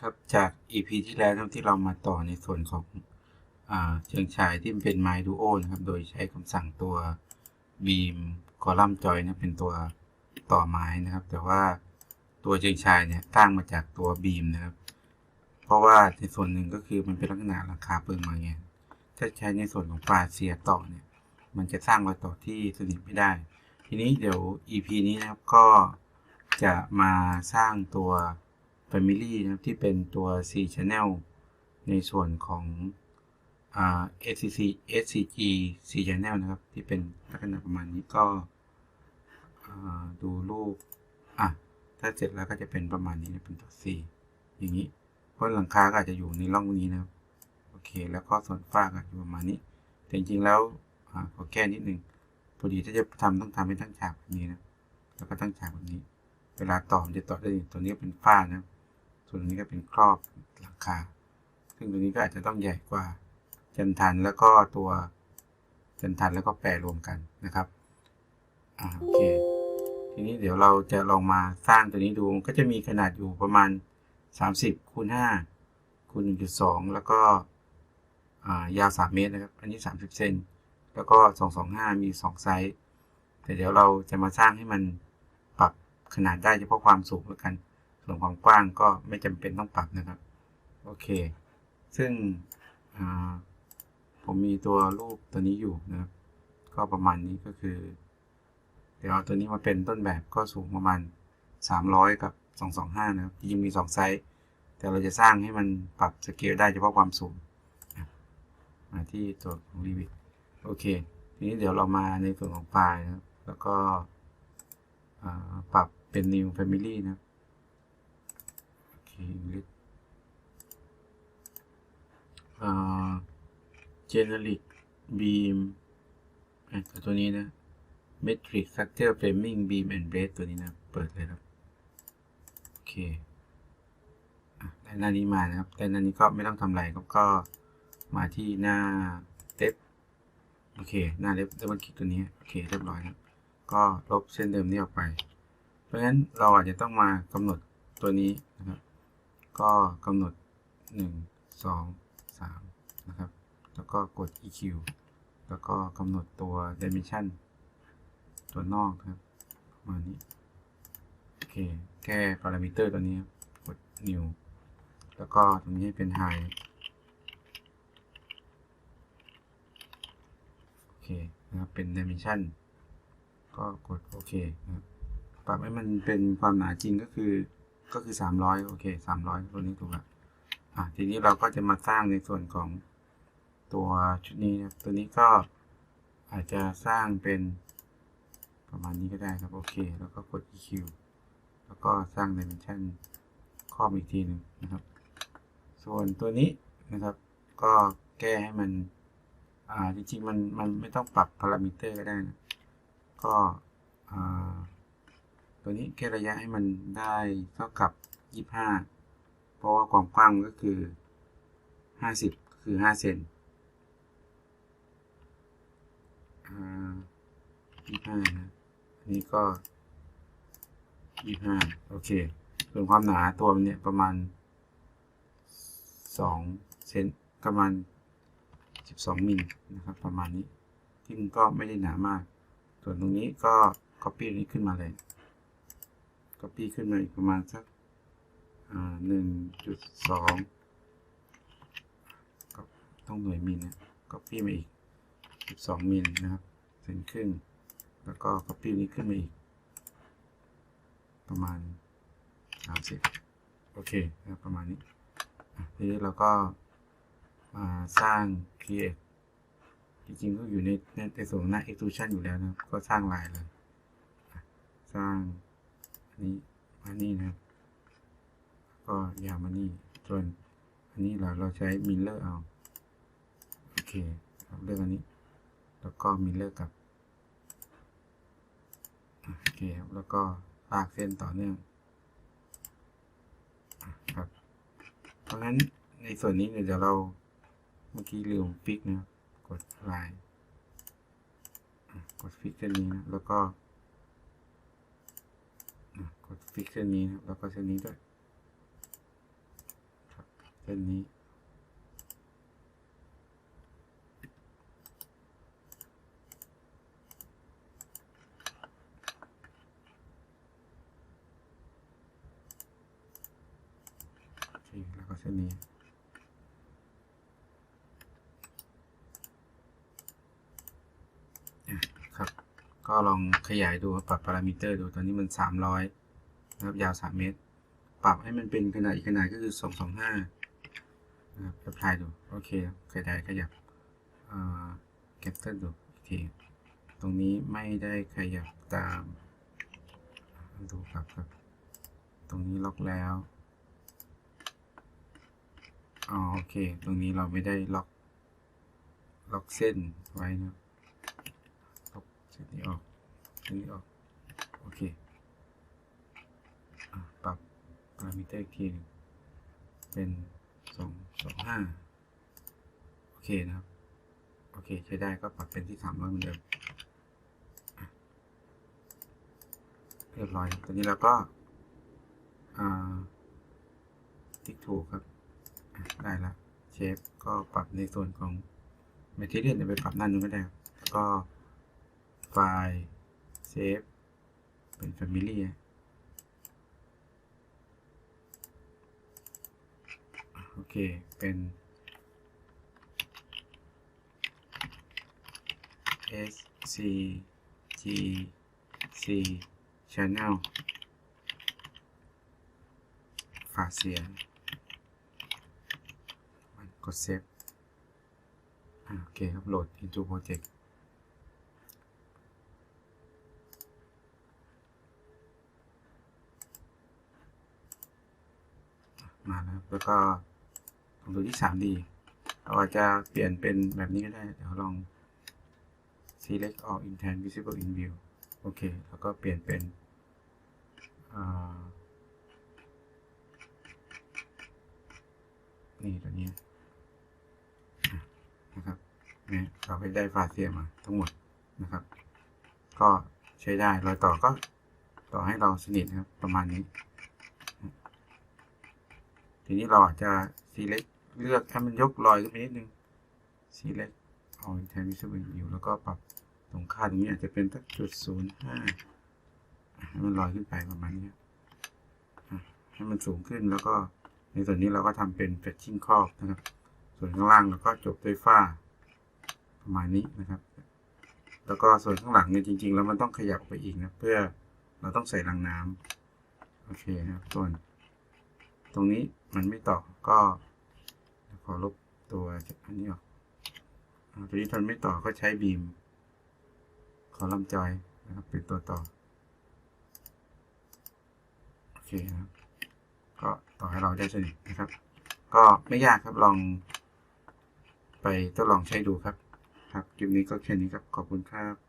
ครับจาก EP ที่แล้วที่เรามาต่อในส่วนของเชิงชายที่เป็นไม้ดูโอนะครับ โดยใช้คำสั่งตัว beam คอลัมน์จอยนะเป็นตัวต่อไม้นะครับ แต่ว่าตัวเชิงชายเนี่ยตั้งมาจากตัว beam นะครับ เพราะว่าในส่วนหนึ่งก็คือมันเป็นลักษณะราคาเปิงมาไงถ้าใช้ในส่วนของปลาเสียต่อเนี่ย มันจะสร้างรอยต่อที่สนิทไม่ได้ ทีนี้เดี๋ยว EP นี้นะครับก็จะมาสร้างตัว Family นะครับที่เป็นตัว C Channel ในส่วนของอ่า SCC SCG C Channel นะครับ ที่เป็นลักษณะประมาณนี้ก็ดูรูปอะถ้าเสร็จแล้วก็จะเป็นประมาณนี้นะเป็นตัว C อย่างนี้เพราะหลังคาก็อาจจะอยู่ในร่องนี้นะครับโอเค แล้วก็ส่วนฝ้าก็อยู่ประมาณนี้ แต่จริงๆแล้วอขอแก้นิดนึงพอดีถ้าจะทำต้องทำเป็นทั้งฉากแบบนี้นะแล้วก็ตั้งฉากแบบนี้ เวลาต่อมันจะต่อได้ตัวนี้เป็นฝ้านะ ส่วนนี้ก็เป็นครอบหลังคา ซึ่งตัวนี้ก็อาจจะต้องใหญ่กว่า จันทันแล้วก็ตัวจันทันแล้วก็แปรรวมกันนะครับอ่าโอเค ทีนี้เดี๋ยวเราจะลองมาสร้างตัวนี้ดูมันก็จะมีขนาดอยู่ประมาณ 30คูณ5คูณ1.2 แล้วก็ยาว 3 เมตรนะครับ อันนี้ 30 เซน แล้วก็ 225 มี 2 ไซส์แต่เดี๋ยวเราจะมาสร้างให้มันปรับขนาดได้เฉพาะความสูงแล้วกัน ส่วนความกว้างก็ไม่จำเป็นต้องปรับนะครับ โอเค ซึ่งผมมีตัวรูปตัวนี้อยู่นะครับ ก็ประมาณนี้ก็คือ เดี๋ยวเอาตัวนี้มาเป็นต้นแบบก็สูงประมาณ 300 กับ 225 นะครับจริงมี 2 ไซส์ แต่เราจะสร้างให้มันปรับสเกลได้เฉพาะความสูงมาที่ตัวของรีวิวโอเค ทีนี้เดี๋ยวเรามาในส่วนของไฟล์นะครับ แล้วก็ปรับเป็น new family นะครับ โอเคลิส generic beam ตัวนี้นะ metric structure framing beam and brace ตัวนี้นะ เปิดเลยครับ โอเคได้หน้านี้มานะครับแต่หน้านี้ก็ไม่ต้องทำอะไรครับก็มาที่หน้าเต็บโอเค หน้าเล็บดับเบิลคลิกตัวนี้ โอเค เรียบร้อยครับ ก็ลบเส้นเดิมนี้ออกไป เพราะฉะนั้นเราอาจจะต้องมากำหนดตัวนี้นะครับ ก็กำหนด 1 2 3 นะครับ แล้วก็กด EQ แล้วก็กำหนดตัว dimension ตัวนอกครับประมาณนี้ โอเค แก้พารามิเตอร์ตัวนี้กด new แล้วก็ตรงนี้เป็น high โอเคนะครับ เป็น dimension ก็กดโอเคนะครับปรับให้มันเป็นความหนาจริงก็คือ ก็คือ 300 โอเค 300 ตัวนี้ถูกล้วอะทีนี้เราก็จะมาสร้างในส่วนของตัวชุดนี้นะตัวนี้ก็อาจจะสร้างเป็นประมาณนี้ก็ได้ครับ โอเค แล้วก็กด EQ แล้วก็สร้าง dimension ครอบอีกทีหนึ่งนะครับ ส่วนตัวนี้นะครับ ก็แก้ให้มัน อ่า จริงๆ มัน มันไม่ต้องปรับพารามิเตอร์ก็ได้นะ ก็ อ่า ตัวนี้แก้ระยะให้มันได้เท่ากับ 25 เพราะว่าความกว้างก็คือ 50 คือ 5 เซนอ่า25นะอันนี้ก็25โอเค ส่วนความหนาตัวมันเนี่ยประมาณ2เซนประมาณ12มิลนะครับ ประมาณนี้ ที่มันก็ไม่ได้หนามาก ส่วนตรงนี้ก็ copy นี้ขึ้นมาเลย copy ขึ้นมาอีกประมาณสักหนึ่งจุดสองก็ต้องหน่วยมิลนะ copy มาอีก12มิลนะครับเซนครึ่ง แล้วก็ copy นี้ขึ้นมาอีก ประมาณ30โอเคนะประมาณนี้ทีนี้เราก็มาสร้าง create จริงๆก็อยู่ในในส่วนหน้า extrusion อยู่แล้วนะก็สร้างลายเลย สร้าง อันนี้มานี่นะครับก็ยาวมานี่ส่วนอันนี้เราเราใช้มิลเลอร์เอาโอเคเลือกอันนี้ แล้วก็มิลเลอร์กับโอเคครับแล้วก็ลากเส้นต่อเนื่องครับ เพราะงั้นในส่วนนี้เดี๋ยวเราเมื่อกี้ลืมฟิกนะกดลายกดฟิกเส้นนี้นะแล้วก็ กดฟิกเส้นนี้นะแล้วก็เส้นนี้ด้วยเส้นนี้โอเคแล้วก็เส้นนี้ครับ ก็ลองขยายดูปรับพารามิเตอร์ดูตอนนี้มัน300 นะครับยาว 3 เมตร ปรับให้มันเป็นขนาดอีกขนาดก็คือ 225นะครับแอพพลายดูโอเคครับขยายขยับเอ่อเก็บเต้นดูโอีกทีตรงนี้ไม่ได้ขยับตามดูครับครับ ตรงนี้ล็อกแล้วอ๋อโอเค ตรงนี้เราไม่ได้ล็อกล็อกเส้นไว้นะล็อกเส้นนี้ออกเส้นนี้ออก โอเคอะปรับพา รามิเตอร์อีกทีนึงเป็นสองสองห้าโอเคนะครับ โอเคใช้ได้ก็ปรับเป็นที่สามร้อยเหมือนเดิมเรียบร้อยตอนนี้เราก็อ่าติ๊กถูกครับ ได้ละเชฟก็ปรับในส่วนของ Material เนี่ยไปปรับนั่นนู้นก็ได้แล้วก็ไฟล์เซฟเป็น Family อะ โอเค เป็น S C G C Channel ฝาเสียงมันกดเซฟโอเคครับโหลด into project มาแล้วแล้วก็ ดูที่ 3D เราอาจจะเปลี่ยนเป็นแบบนี้ก็ได้ เดี๋ยวลอง select all intent visible in view โอเค แล้วก็เปลี่ยนเป็นอ่านี่ตัวนี้นะครับเนี่ยเราไปได้ฟาเซียมาทั้งหมดนะครับ ก็ใช้ได้รอยต่อก็ต่อให้เราสนิทนะครับ ประมาณนี้ ทีนี้เราอาจจะ select เลือกให้มันยกรอยขึ้นไปนิดนึง select all intent visible view แล้วก็ปรับตรงค่าตรงนี้อาจจะเป็นสักจุดศูนย์ห้าให้มันลอยขึ้นไปประมาณนี้ให้มันสูงขึ้นแล้วก็ในส่วนนี้เราก็ทำเป็น fetching ครอบนะครับ ส่วนข้างล่างเราก็จบด้วยฝ้าประมาณนี้นะครับ แล้วก็ส่วนข้างหลังเนี่ยจริง ๆ แล้วมันต้องขยับไปอีกนะเพื่อเราต้องใส่รางน้ำโอเคครับส่วนตรงนี้มันไม่ต่อก็ ขอลบตัวอันนี้ออกตัวนี้ทนไม่ต่อก็ใช้บีม คอลัมน์จอยนะครับเป็นตัวต่อ โอเคนะครับ ก็ต่อให้เราได้สนิทนะครับ ก็ไม่ยากครับลอง ไปทดลองใช้ดูครับ ครับคลิปนี้ก็แค่นี้ครับ ขอบคุณครับ